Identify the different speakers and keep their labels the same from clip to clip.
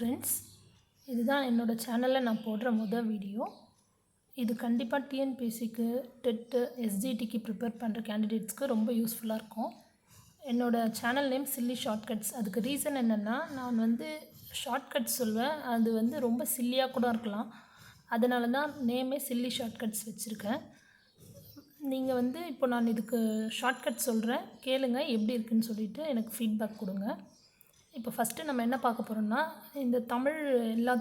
Speaker 1: Friends இதுதான் என்னோடய சேனலில் நான் போடுற முதல் வீடியோ இது கண்டிப்பாக டிஎன்பிஎஸ்சிக்கு டெட்டு எஸ்ஜிடிக்கு ப்ரிப்பேர் பண்ணுற கேண்டிடேட்ஸ்க்கு ரொம்ப யூஸ்ஃபுல்லாக இருக்கும். என்னோடய சேனல் நேம் சில்லி ஷார்ட்கட்ஸ் அதுக்கு ரீசன் என்னென்னா நான் வந்து ஷார்ட்கட்ஸ் சொல்வேன். அது வந்து ரொம்ப சில்லியாக கூட இருக்கலாம். அதனால தான் நேமே சில்லி ஷார்ட்கட்ஸ் வச்சுருக்கேன். நீங்கள் வந்து இப்போ நான் இதுக்கு ஷார்ட்கட் சொல்கிறேன் கேளுங்க எப்படி இருக்குன்னு சொல்லிவிட்டு எனக்கு ஃபீட்பேக் கொடுங்க. இப்போ ஃபஸ்ட்டு நம்ம என்ன பார்க்க போகிறோம்னா இந்த தமிழ் எல்லா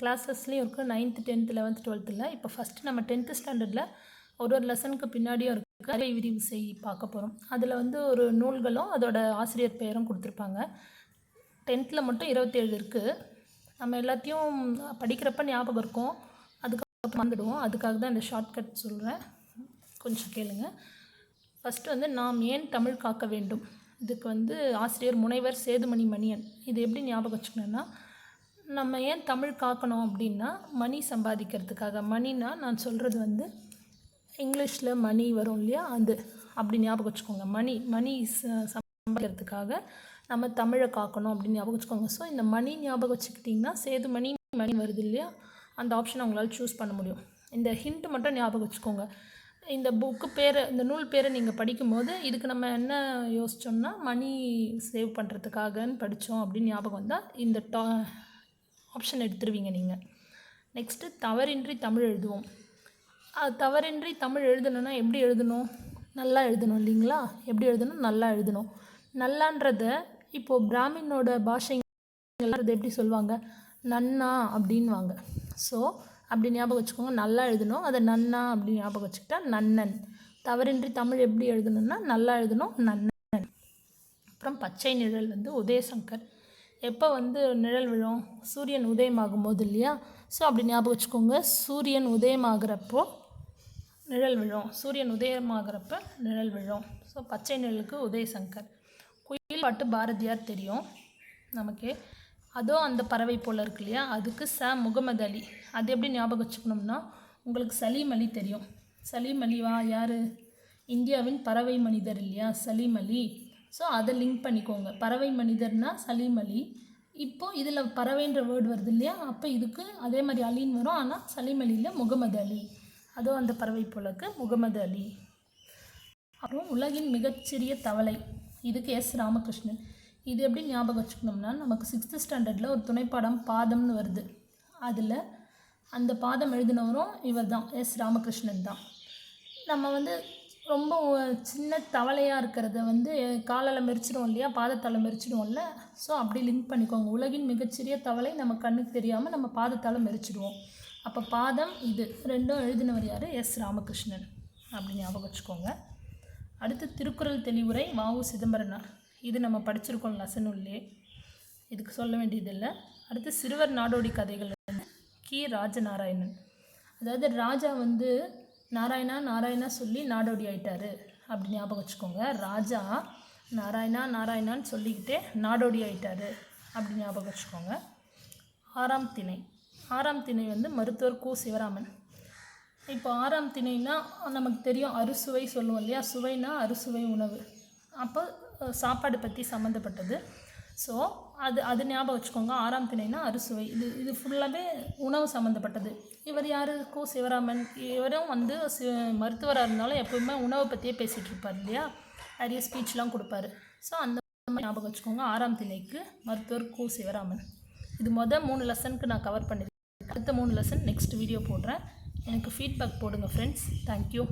Speaker 1: கிளாஸஸ்லேயும் இருக்குது நைன்த்து டென்த்து லெவன்த்து டுவெல்த்தில் இப்போ ஃபஸ்ட்டு நம்ம டென்த்து ஸ்டாண்டர்டில் ஒரு ஒரு லெசனுக்கு பின்னாடியும் இருக்குது கதை விரிவு செய் பார்க்க போகிறோம் அதில் வந்து ஒரு நூல்களும் அதோட ஆசிரியர் பெயரும் கொடுத்துருப்பாங்க. டென்த்தில் மட்டும் இருபத்தேழு இருக்குது நம்ம எல்லாத்தையும் படிக்கிறப்ப ஞாபகம் இருக்கும். அதுக்கப்புறம் வந்துடுவோம். அதுக்காக தான் இந்த ஷார்ட்கட் சொல்கிறேன் கொஞ்சம் கேளுங்க. ஃபஸ்ட்டு வந்து நாம் ஏன் தமிழ் காக்க வேண்டும்? இதுக்கு வந்து ஆசிரியர் முனைவர் சேதுமணி மணியன். இது எப்படி ஞாபகம் வச்சுக்கணுன்னா நம்ம ஏன் தமிழ் காக்கணும் அப்படின்னா மணி சம்பாதிக்கிறதுக்காக. மணினா நான் சொல்கிறது வந்து இங்கிலீஷில் மணி வரும் இல்லையா? அது. அப்படி ஞாபகம் வச்சுக்கோங்க. மணி மணி சம்பாதிக்கிறதுக்காக நம்ம தமிழை காக்கணும் அப்படின்னு ஞாபகம் வச்சுக்கோங்க. ஸோ இந்த மணி ஞாபகம் வச்சுக்கிட்டிங்கன்னா சேது மணி மணி வருது இல்லையா? அந்த ஆப்ஷனை அவங்களால சூஸ் பண்ண முடியும். இந்த ஹிண்ட் மட்டும் ஞாபகம் வச்சுக்கோங்க. இந்த புக்கு பேரை இந்த நூல் பேரை நீங்கள் படிக்கும்போது இதுக்கு நம்ம என்ன யோசித்தோம்னா மணி சேவ் பண்ணுறதுக்காகன்னு படித்தோம் அப்படின்னு ஞாபகம் வந்தால் இந்த டா ஆப்ஷன் எடுத்துருவீங்க நீங்கள் நெக்ஸ்ட்டு தவறின்றி தமிழ் எழுதுவோம். தவறின்றி தமிழ் எழுதணுன்னா எப்படி எழுதணும்? நல்லா எழுதணும் இல்லைங்களா? எப்படி எழுதணும்? நல்லா எழுதணும். நல்லான்றத இப்போது பிராமினோட பாஷை எப்படி சொல்லுவாங்க? நன்னா அப்படின்வாங்க ஸோ அப்படி ஞாபகம் வச்சுக்கோங்க. நல்லா எழுதணும். அதை நன்னா அப்படி ஞாபகம் வச்சுக்கிட்டா நன்னன். தவறின்றி தமிழ் எப்படி எழுதணும்னா நல்லா எழுதணும் நன்னன். அப்புறம் பச்சை நிழல் வந்து உதயசங்கர். எப்போ வந்து நிழல் விழும்? சூரியன் உதயமாகும் போது இல்லையா? ஸோ அப்படி ஞாபகம் வச்சுக்கோங்க. சூரியன் உதயமாகிறப்போ நிழல் விழும். சூரியன் உதயமாகிறப்ப நிழல் விழும். ஸோ பச்சை நிழலுக்கு உதயசங்கர். குயில் பாட்டு பாரதியார் தெரியும். நமக்கு அதோ அந்த பறவை போல் இருக்கு இல்லையா? அதுக்கு ச முகமது அலி. அது எப்படி ஞாபகம் வச்சுக்கணும்னா உங்களுக்கு சலீம் அலி தெரியும். சலீம் அலிவா யார்? இந்தியாவின் பறவை மனிதர் இல்லையா? சலீம் அலி. ஸோ அதை லிங்க் பண்ணிக்கோங்க. பறவை மனிதர்னா சலீம் அலி. இப்போது இதில் பறவைன்ற வேர்டு வருது இல்லையா? அப்போ இதுக்கு அதே மாதிரி அலின்னு வரும். ஆனால் சலீம் அலியில் முகமது அலி. அதோ அந்த பறவை போலக்கு முகமது அலி. அப்புறம் உலகின் மிகச்சிறிய தவளை. இதுக்கு எஸ் ராமகிருஷ்ணன். இது எப்படி ஞாபகம் வச்சுக்கணும்னா நமக்கு சிக்ஸ்த்து ஸ்டாண்டர்டில் ஒரு துணைப்பாடம் பாதம்னு வருது. அதில் அந்த பாதம் எழுதினவரும் இவர் தான் எஸ். ராமகிருஷ்ணன் தான். நம்ம வந்து ரொம்ப சின்ன தவளையாக இருக்கிறத வந்து காலால் மெரிச்சிடும் இல்லையா? பாதத்தால் மெரிச்சிடுவோம்ல. ஸோ அப்படி லிங்க் பண்ணிக்கோங்க. உலகின் மிகச்சிறிய தவளை நம்ம கண்ணுக்கு தெரியாமல் நம்ம பாதத்தால் மெரிச்சிடுவோம். அப்போ பாதம் இது. ரெண்டும் எழுதினவர் யார்? எஸ். ராமகிருஷ்ணன். அப்படின்னு ஞாபகம் வச்சுக்கோங்க. அடுத்து திருக்குறள் தெளிவுரை வாவு சிதம்பரனார். இது நம்ம படிச்சிருக்கோம் லசனுள்ளே. இதுக்கு சொல்ல வேண்டியதில்லை. அடுத்து சிறுவர் நாடோடி கதைகள் கி. ராஜநாராயணன். அதாவது ராஜா வந்து நாராயணா நாராயணா சொல்லி நாடோடி ஆயிட்டாரு. அப்படி ஞாபகம் வச்சுக்கோங்க. ராஜா நாராயணா நாராயணான்னு சொல்லிக்கிட்டே நாடோடி ஆயிட்டாரு. அப்படி ஞாபகம் வச்சுக்கோங்க. ஆறாம் திணை. ஆறாம் திணை வந்து மருத்துவர் கு. சிவராமன். இப்போ ஆறாம் திணைனா நமக்கு தெரியும் அறுசுவை சொல்லுவோம் இல்லையா? சுவைனா அறுசுவை உணவு. அப்போ சாப்பாடு பற்றி சம்மந்தப்பட்டது ஸோ அது அது ஞாபகம் வச்சுக்கோங்க. ஆறாம் திணைனா அறுசுவை. இது இது ஃபுல்லாகவே உணவு சம்மந்தப்பட்டது இவர் யாருக்கும் சிவராமன் இவரும் வந்து சி மருத்துவராக இருந்தாலும் எப்போவுமே உணவை பற்றியே பேசிகிட்டு இருப்பார் இல்லையா? நிறைய ஸ்பீச்லாம் கொடுப்பாரு. ஸோ அந்த மாதிரி ஞாபகம் வச்சுக்கோங்க. ஆறாம் திணைக்கு மருத்துவர் கு. சிவராமன். இது மொதல் மூணு லெசனுக்கு நான் கவர் பண்ணியிருக்கேன் அடுத்த மூணு லெசன் நெக்ஸ்ட் வீடியோ போடுறேன். எனக்கு ஃபீட்பேக் போடுங்க ஃப்ரெண்ட்ஸ் தேங்க்யூ